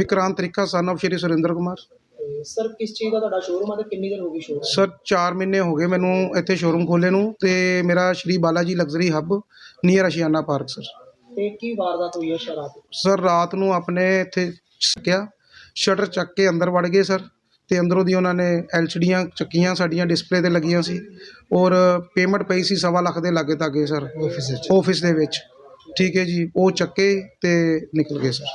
ਵਿਕਰਾਂਤ ਤਰੀਕਾ son of Shri Surinder Kumar. Sir ਕਿਸ ਚੀਜ਼ ਦਾ ਤੁਹਾਡਾ ਸ਼ੋਰੂਮ ਹੈ ਤੇ ਕਿੰਨੀ ਦੇਰ ਹੋ ਗਈ ਸ਼ੋਰੂਮ ਸਰ 4 ਮਹੀਨੇ ਹੋ ਗਏ ਮੈਨੂੰ ਇੱਥੇ ਸ਼ੋਰੂਮ ਖੋਲੇ ਨੂੰ ਤੇ ਮੇਰਾ Shri Balaji luxury hub near Ashiana park sir ਤੇ ਕੀ ਵਾਰਦਾਤ ਹੋਈ ਹੈ ਸ਼ਰਾਬ ਸਰ ਰਾਤ ਨੂੰ ਆਪਣੇ ਇੱਥੇ ਚੱਕਿਆ ਸ਼ਟਰ ਚੱਕ ਕੇ ਅੰਦਰ ਵੜ ਗਏ ਸਰ ਤੇ ਅੰਦਰੋਂ ਦੀ ਉਹਨਾਂ ਨੇ ਐਲਸੀਡੀਆਂ ਚੱਕੀਆਂ ਸਾਡੀਆਂ ਡਿਸਪਲੇ ਤੇ ਲੱਗੀਆਂ ਸੀ। ਔਰ ਪੇਮੈਂਟ ਪਈ ਸੀ ਸਵਾ ਲੱਖ ਦੇ ਲਾਗੇ ਤਾਗੇ ਸਰ ਆਫਿਸ ਵਿੱਚ। ਆਫਿਸ ਦੇ ਵਿੱਚ। ਠੀਕ ਹੈ ਜੀ ਉਹ ਚੱਕੇ ਤੇ ਨਿਕਲ ਗਏ ਸਰ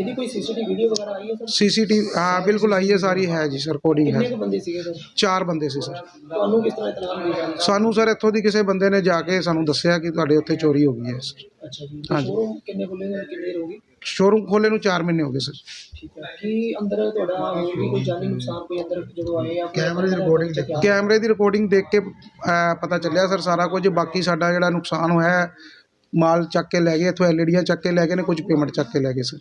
ਇਹਦੀ ਕੋਈ ਸੀਸੀਟੀਵੀ ਵੀਡੀਓ ਵਗੈਰਾ ਆਈ ਹੈ ਸਰ? ਸੀਸੀਟੀਵੀ ਹਾਂ ਬਿਲਕੁਲ ਆਈ ਹੈ ਸਾਰੀ ਹੈ ਜੀ ਸਰ ਕੋਡਿੰਗ ਕਿੰਨੇ ਹੈ ਕੁ ਬੰਦੇ ਸੀਗੇ ਸਰ? ਚਾਰ ਬੰਦੇ ਸੀ ਸਰ। ਤੁਹਾਨੂੰ ਕਿਸ ਤਰ੍ਹਾਂ ਇਤਲਾਹ ਮਿਲੀ ਜਾਣੀ? ਸਾਨੂੰ ਸਰ ਇੱਥੋਂ ਦੀ ਕਿਸੇ ਬੰਦੇ ਨੇ ਜਾ ਕੇ ਸਾਨੂੰ ਦੱਸਿਆ ਕਿ ਤੁਹਾਡੇ ਉੱਥੇ ਚੋਰੀ ਹੋ ਗਈ ਹੈ ਸਰ। ਅੱਛਾ ਜੀ ਹਾਂਜੀ। ਸ਼ੋਰੂਮ ਕਿੰਨੇ ਖੁੱਲੇ ਨੇ ਕਿੰਨੀ ਦੇਰ ਹੋ ਗਈ? ਸ਼ੋਰੂਮ ਖੋਲੇ ਨੂੰ 4 ਮਹੀਨੇ ਹੋ ਗਏ ਸਰ। ਠੀਕ ਹੈ। ਕੀ ਅੰਦਰ ਤੁਹਾਡਾ ਹੋਰ ਵੀ ਕੋਈ ਜਾਨੀ ਨੁਕਸਾਨ ਕੋਈ ਅੰਦਰ ਜਦੋਂ ਆਏ ਆ ਕੈਮਰੇ ਦੀ recording ਕੈਮਰੇ ਦੀ ਰਿਕਾਰਡਿੰਗ ਦੇਖ ਕੇ ਅਹ, ਪਤਾ ਚੱਲਿਆ ਸਰ ਸਾਰਾ ਕੁਝ। ਬਾਕੀ ਸਾਡਾ ਜਿਹੜਾ ਨੁਕਸਾਨ ਹੋਇਆ ਹੈ, ਮਾਲ ਚੱਕ ਕੇ ਲੈ ਗਏ ਇੱਥੋਂ ਐਲਈਡੀਆਂ ਚੱਕ ਕੇ ਲੈ ਗਏ ਨੇ ਕੁਝ ਪੇਮੈਂਟ ਚੱਕ ਕੇ ਲੈ ਗਏ ਸਰ।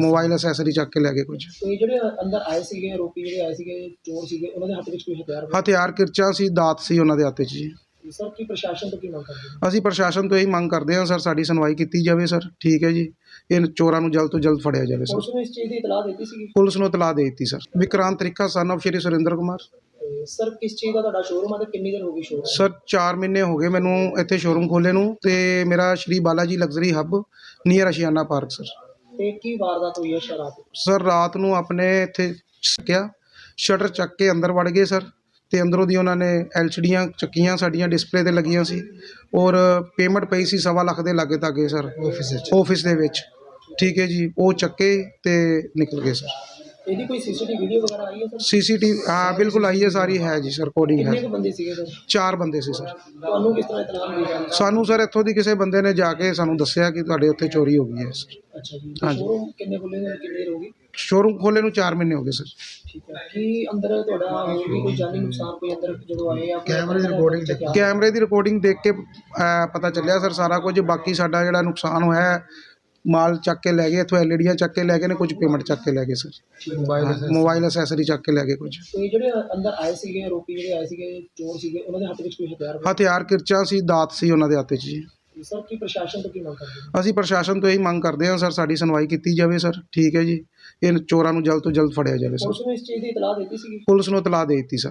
ਮੋਬਾਈਲ ਅਸੈਸਰੀ ਚੱਕ ਕੇ ਲੈ ਗਏ ਕੁਝ। ਤੇ ਜਿਹੜੇ ਅੰਦਰ ਆਏ ਸੀਗੇ ਆਰੋਪੀ ਜਿਹੜੇ ਆਏ ਸੀਗੇ ਚੋਰ ਸੀਗੇ ਉਹਨਾਂ ਦੇ ਹੱਥ ਵਿੱਚ ਕੋਈ ਹਥਿਆਰ ਹਥਿਆਰ ਕਿਰਚਾਂ ਸੀ ਦਾਤ ਸੀ ਉਹਨਾਂ ਦੇ ਹੱਥ 'ਚ ਜੀ। ਸਰ ਕੀ ਪ੍ਰਸ਼ਾਸਨ ਤੋਂ ਕੀ ਮੰਗ ਕਰਦੇ ਹੋ? ਅਸੀਂ ਪ੍ਰਸ਼ਾਸਨ ਤੋਂ ਇਹੀ ਮੰਗ ਕਰਦੇ ਹਾਂ ਸਰ ਸਾਡੀ ਸੁਣਵਾਈ ਕੀਤੀ ਜਾਵੇ ਸਰ ਠੀਕ ਹੈ ਜੀ। ਇਹ ਚੋਰਾਂ ਨੂੰ ਜਲਦ ਤੋਂ ਜਲਦ ਫੜਿਆ ਜਾਵੇ ਸਰ। ਪੁਲਿਸ ਨੂੰ ਇਸ ਚੀਜ਼ ਦੀ ਇਤਲਾਹ ਦਿੱਤੀ ਪੁਲਿਸ ਨੂੰ ਇਤਲਾਹ ਦੇ ਦਿੱਤੀ ਸਰ। ਵਿਕਰਾਂਤ ਤਰੀਕਾ ਸਨ of ਸ਼੍ਰੀ ਸੁਰਿੰਦਰ ਕੁਮਾਰ। ਤੇ ਸਰ ਕਿਸ ਚੀਜ਼ ਦਾ ਤੁਹਾਡਾ ਸ਼ੋਰੂਮ ਹੈ ਤੇ ਕਿੰਨੀ ਦੇਰ ਹੋ ਗਈ ਸ਼ੋਰੂਮ ਸਰ 4 ਮਹੀਨੇ ਹੋ ਗਏ ਮੈਨੂੰ ਇੱਥੇ ਸ਼ੋਰੂਮ ਖੋਲੇ ਨੂੰ ਤੇ ਮੇਰਾ Shri Balaji luxury hub near Ashiana park sir. ਤੇ ਕੀ ਵਾਰਦਾਤ ਹੋਈ ਹੈ ਸ਼ਰਾਬ ਦੀ? ਸਰ ਰਾਤ ਨੂੰ ਆਪਣੇ ਇੱਥੇ ਚੱਕਿਆ ਸ਼ਟਰ ਚੱਕ ਕੇ ਅੰਦਰ ਵੜ ਗਏ ਸਰ ਤੇ ਅੰਦਰੋਂ ਦੀ ਉਹਨਾਂ ਨੇ ਐਲਸੀਡੀਆਂ ਚੱਕੀਆਂ ਸਾਡੀਆਂ ਡਿਸਪਲੇ ਤੇ ਲੱਗੀਆਂ ਸੀ ਔਰ ਪੇਮੈਂਟ ਪਈ ਸੀ ਸਵਾ ਲੱਖ ਦੇ ਲਾਗੇ ਤਾਗੇ ਸਰ। ਆਫਿਸ ਵਿੱਚ। ਆਫਿਸ ਦੇ ਵਿੱਚ। ਠੀਕ ਹੈ ਜੀ ਉਹ ਚੱਕੇ ਤੇ ਨਿਕਲ ਗਏ ਸਰ। ਇਹਦੀ ਕੋਈ ਸੀਸੀਟੀਵੀ ਵੀਡੀਓ ਵਗੈਰਾ ਆਈ ਹੈ ਸਰ? ਸੀਸੀਟੀਵੀ ਹਾਂ ਬਿਲਕੁਲ ਆਈ ਹੈ ਸਾਰੀ ਹੈ ਜੀ ਸਰ ਕੋਡਿੰਗ ਕਿੰਨੇ ਹੈ ਕੁ ਬੰਦੇ ਸੀਗੇ ਸਰ? ਚਾਰ ਬੰਦੇ ਸੀ ਸਰ। ਤੁਹਾਨੂੰ ਕਿਸ ਤਰ੍ਹਾਂ ਇਤਲਾਹ ਮਿਲੀ ਜਾਣੀ? ਸਾਨੂੰ ਸਰ ਇੱਥੋਂ ਦੀ ਕਿਸੇ ਬੰਦੇ ਨੇ ਜਾ ਕੇ ਸਾਨੂੰ ਦੱਸਿਆ ਕਿ ਤੁਹਾਡੇ ਉੱਥੇ ਚੋਰੀ ਹੋ ਗਈ ਹੈ ਸਰ। ਅੱਛਾ ਜੀ ਹਾਂਜੀ। ਸ਼ੋਰੂਮ ਕਿੰਨੇ ਖੁੱਲੇ ਨੇ ਕਿੰਨੀ ਦੇਰ ਹੋ ਗਈ ਸ਼ੋਰੂਮ ਖੋਲੇ ਨੂੰ 4 ਮਹੀਨੇ ਹੋ ਗਏ ਸਰ। ਠੀਕ ਹੈ। ਕੀ ਅੰਦਰ ਤੁਹਾਡਾ ਹੋਰ ਵੀ ਕੋਈ ਜਾਨੀ ਨੁਕਸਾਨ ਕੋਈ ਅੰਦਰ ਜਦੋਂ ਆਏ ਆ? ਕੋਈ ਕੈਮਰੇ ਦੀ? ਕੈਮਰੇ ਰਿਕਾਰਡਿੰਗ ਦੇਖ ਕੇ ਅਹ, ਪਤਾ ਚੱਲਿਆ ਸਰ ਸਾਰਾ ਕੁਝ। ਬਾਕੀ ਸਾਡਾ ਜਿਹੜਾ ਨੁਕਸਾਨ ਹੋਇਆ ਹੈ, ਮਾਲ ਚੱਕ ਕੇ ਲੈ ਗਏ ਇੱਥੋਂ ਐਲਈਡੀਆਂ ਚੱਕ ਕੇ ਲੈ ਗਏ ਨੇ ਕੁਝ ਪੇਮੈਂਟ ਚੱਕ ਕੇ ਲੈ ਗਏ ਸਰ। ਮੋਬਾਈਲ ਮੋਬਾਈਲ ਅਸੈਸਰੀ ਚੱਕ ਕੇ ਲੈ ਗਏ ਕੁਝ। ਤੇ ਜਿਹੜੇ ਅੰਦਰ ਆਏ ਸੀਗੇ ਆਰੋਪੀ ਜਿਹੜੇ ਆਏ ਸੀਗੇ ਚੋਰ ਸੀਗੇ ਉਹਨਾਂ ਦੇ ਹੱਥ ਵਿੱਚ ਕੋਈ ਹਥਿਆਰ ਹਥਿਆਰ ਕਿਰਚਾਂ ਸੀ ਦਾਤ ਸੀ ਉਹਨਾਂ ਦੇ ਹੱਥ 'ਚ ਜੀ। ਸਰ ਕੀ ਪ੍ਰਸ਼ਾਸਨ ਤੋਂ ਕੀ ਮੰਗ ਕਰਦੇ ਹੋ? ਅਸੀਂ ਪ੍ਰਸ਼ਾਸਨ ਤੋਂ ਇਹੀ ਮੰਗ ਕਰਦੇ ਹਾਂ ਸਰ ਸਾਡੀ ਸੁਣਵਾਈ ਕੀਤੀ ਜਾਵੇ ਸਰ ਠੀਕ ਹੈ ਜੀ। ਇਹ ਚੋਰਾਂ ਨੂੰ ਜਲਦ ਤੋਂ ਜਲਦ ਫੜਿਆ ਜਾਵੇ ਸਰ। ਪੁਲਿਸ ਨੂੰ ਇਸ ਚੀਜ਼ ਦੀ ਇਤਲਾਹ ਦਿੱਤੀ ਸੀਗੀ? ਪੁਲਿਸ ਨੂੰ ਇਤਲਾਹ ਦੇ ਦਿੱਤੀ ਸਰ।